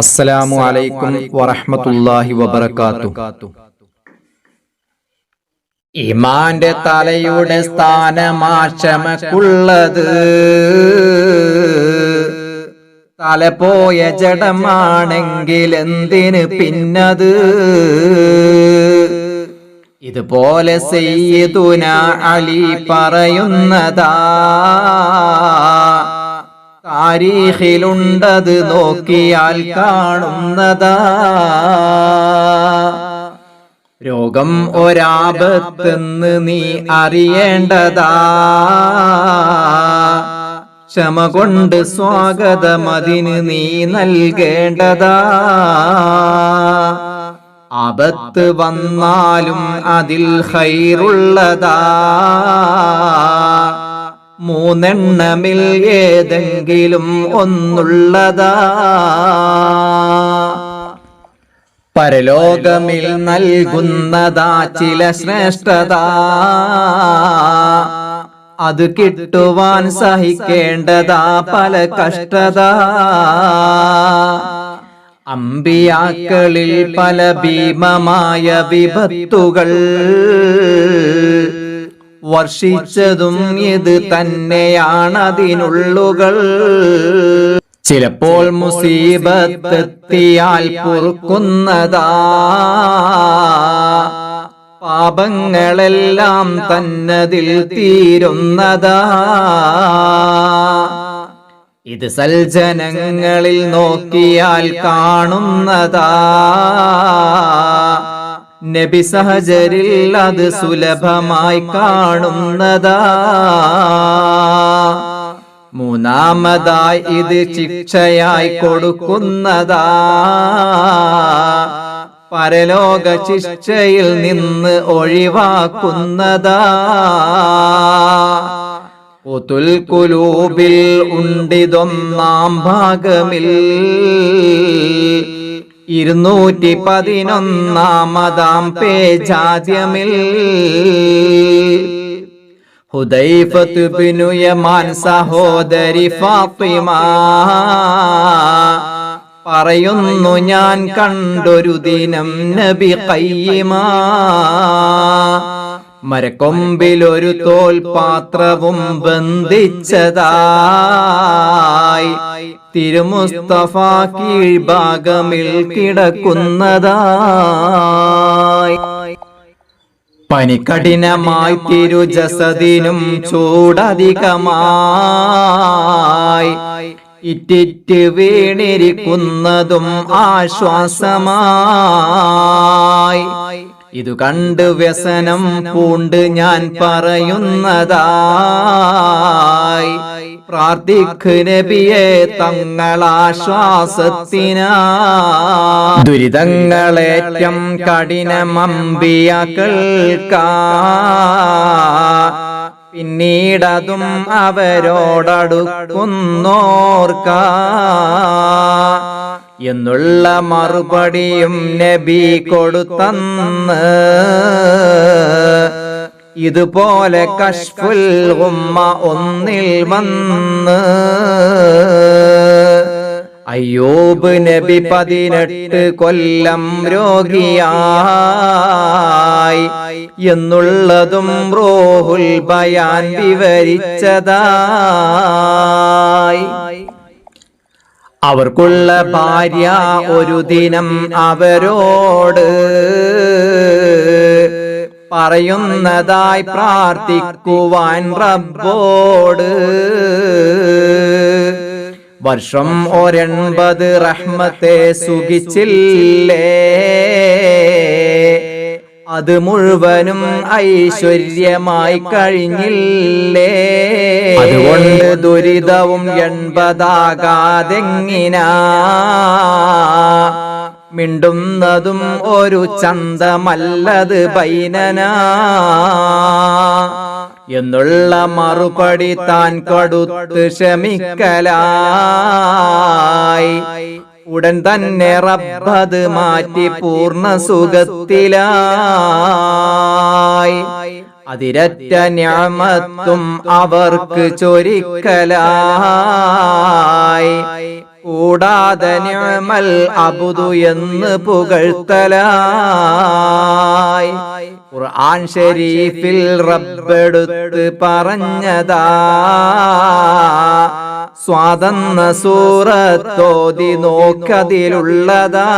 അസ്സലാമു അലൈക്കും വറഹ്മത്തുള്ളാഹി വബറകാത്തു. ഇമാന്റെ തലയുടെ സ്ഥാനമാക്ഷമക്കുള്ളത്. തല പോയ ജഡമാണെങ്കിൽ എന്തിന് പിന്നത്? ഇതുപോലെ സയ്യിദുന അലി പറയുന്നതാ. താരീഖിലുണ്ടത് നോക്കിയാൽ കാണുന്നതാ. രോഗം ഒരാപത്തെന്ന് നീ അറിയേണ്ടതാ. ക്ഷമ കൊണ്ട് സ്വാഗതം അതിന് നീ നൽകേണ്ടതാ. ആപത്ത് വന്നാലും അതിൽ ഹൈറുള്ളതാ മൂന്നെണ്ണമിൽ ഏതെങ്കിലും ഒന്നുള്ളതാ. പരലോകമിൽ നൽകുന്നതാ ചില ശ്രേഷ്ഠത. അത് കിട്ടുവാൻ സഹിക്കേണ്ടതാ പല കഷ്ടത. അമ്പിയാക്കളിൽ പല ഭീമമായ വിപത്തുകൾ. വർഷിച്ചതും ഇത് തന്നെയാണതിനുള്ളുകൾ ചിലപ്പോൾ മുസീബത്തെത്തിയാൽ പൊറുക്കുന്നതാ. പാപങ്ങളെല്ലാം തന്നതിൽ തീരുന്നതാ. ഇത് സൽജനങ്ങളിൽ നോക്കിയാൽ കാണുന്നതാ. നബി സഹജരിൽ അത് സുലഭമായി കാണുന്നതാ. മൂന്നാമതായി ഇത് ശിക്ഷയായി കൊടുക്കുന്നതാ. പരലോക ശിക്ഷയിൽ നിന്ന് ഒഴിവാക്കുന്നതാ. ഉതുൽ കുലൂബിൽ ഉണ്ടിതൊന്നാം ഭാഗമിൽ ഇരുന്നൂറ്റി പതിനൊന്നാമതാം പേജാദ്യമിൽ ഹുദൈഫത്ത് സഹോദരി ഫാത്തിമ പറയുന്നു ഞാൻ കണ്ടൊരു ദിനം നബി കയ്യമാ മരക്കൊമ്പിലൊരു തോൽപാത്രവും ബന്ധിച്ചതായി തിരുമുസ്തഫ കീഴ്ഭാഗമിൽ കിടക്കുന്നതായി. പനികഠിനമായി തിരുജസദിനും ചൂടധികമായി. ഇറ്റിറ്റ് വീണിരിക്കുന്നതും ആശ്വാസമായി. ഇതു കണ്ട് വ്യസനം പൂണ്ട് ഞാൻ പറയുന്നതായി. പ്രാർത്ഥിക്കു നബിയെ തങ്ങളാശ്വാസത്തിനാ. ദുരിതങ്ങളേറ്റം കഠിനമമ്പിയകൾക്കാ പിന്നീടതും അവരോടടുക്കുന്നോർക്ക. എന്നുള്ള മറുപടിയും നബി കൊടുത്തന്ന്. ഇതുപോലെ കഷ്ഫുൽ ഉമ്മ ഒന്നിൽ വന്ന് അയ്യോബ് നബി പതിനെട്ട് കൊല്ലം രോഗിയായി എന്നുള്ളതും റോഹുൽ ബയാൻ വിവരിച്ചതായി. അവർക്കുള്ള ഭാര്യ ഒരു ദിനം അവരോട് പറയുന്നതായി പ്രാർത്ഥിക്കുവാൻ റബ്ബോട്. വർഷം ഒരെൺപത് റഹ്മത്തെ സുഖിച്ചില്ലേ? അത് മുഴുവനും ഐശ്വര്യമായി കഴിഞ്ഞില്ലേ? അതുകൊണ്ട് ദുരിതവും എൺപതാകാതെങ്ങിനാ? മിണ്ടുന്നതും ഒരു ചന്തമല്ലത് ബൈനനാ. എന്നുള്ള മറുപടി താൻ കടുത്ത് ക്ഷമിക്കലായി ഉടൻ തന്നെ റബ്ബത് മാറ്റി പൂർണ സുഖത്തിലായി. അതിരറ്റ ഞാമത്തും അവർക്ക് ചൊരിക്കലായി. കൂടാതെ അബുദു എന്ന് പുകഴ്ത്തലായി. ഖുർആൻ ഷരീഫിൽ റബ്ബെടുത്ത് പറഞ്ഞതാ. സ്വാതന്ന സൂറത്തോതി നോക്കതിലുള്ളതാ.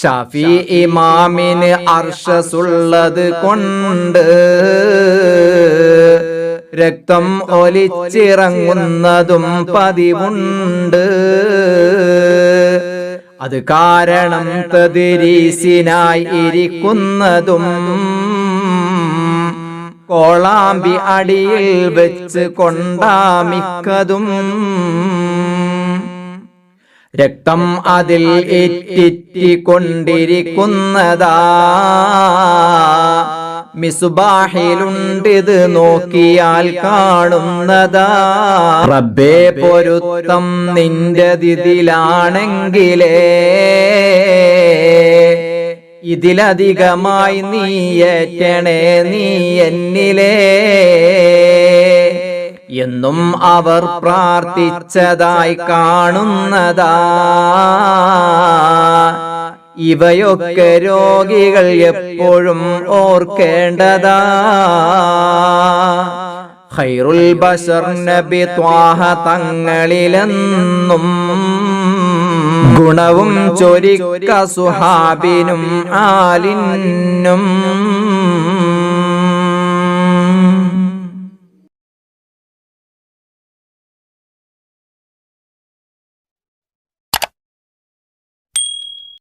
ഷഫി ഇമാമിന് അർഷസുള്ളത് കൊണ്ട് രക്തം ഒലിച്ചിറങ്ങുന്നതും പതിവുണ്ട്. അത് കാരണം തതിരീസിനായി ഇരിക്കുന്നതും കോളാമ്പി അടിയിൽ വെച്ച് കൊണ്ടാമിക്കതും. രക്തം അതിൽ എറ്റിക്കൊണ്ടിരിക്കുന്നതാ മിസുബാഹിലുണ്ടിത് നോക്കിയാൽ കാണുന്നതാ. റബ്ബേ പൊരുത്തം നിന്റെ ദിതിലാണെങ്കിലേ. ഇതിലധികമായി നീ ഏറ്റണേ നീ എന്നിലേ. എന്നും അവർ പ്രാർത്ഥിച്ചതായി കാണുന്നതാ. ഇവയൊക്കെ രോഗികൾ എപ്പോഴും ഓർക്കേണ്ടതാ. ഖൈറുൽ ബഷർ നബി ത്വാഹ തങ്ങളിലെന്നും ഗുണവും ചൊരിക്ക സുഹാബിനും ആലിനും